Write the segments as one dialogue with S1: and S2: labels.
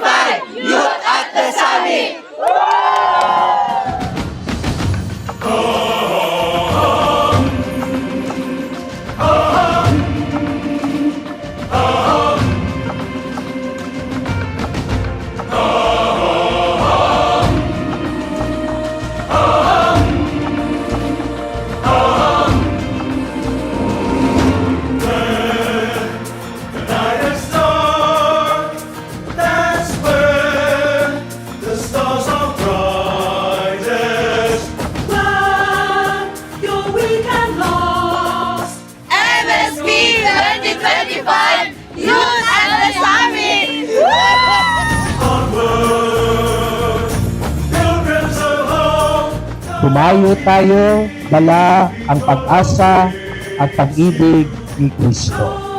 S1: fight.
S2: Tumayo tayo, dala ang pag-asa at pag-ibig ni Kristo.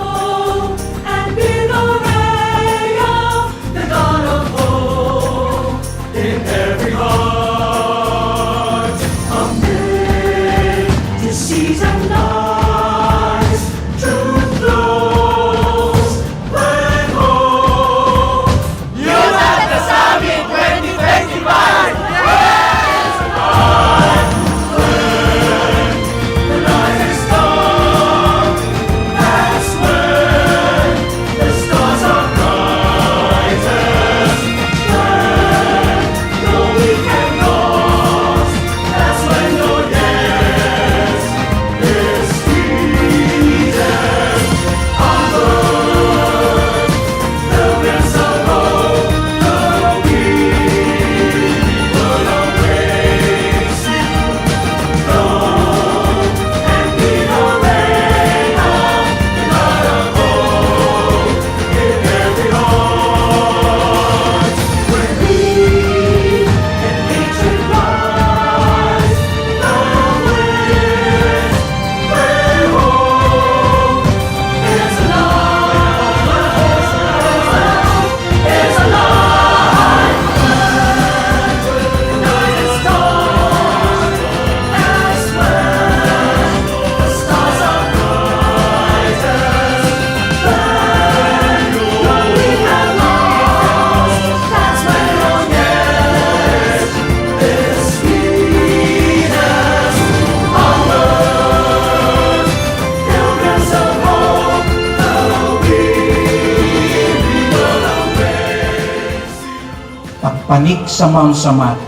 S2: panik sa Mount Samat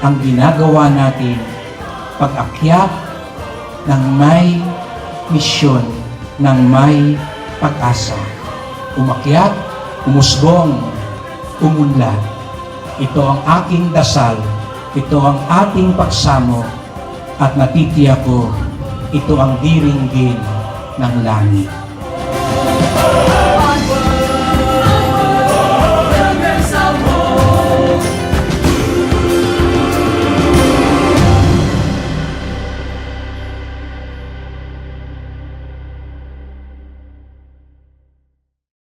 S2: ang ginagawa natin pag-akyat ng may misyon, ng may pag-asa. Umakyat, umusbong, umunlad. Ito ang aking dasal, ito ang ating pagsamo, at natitiya ko, ito ang diringgin ng langit.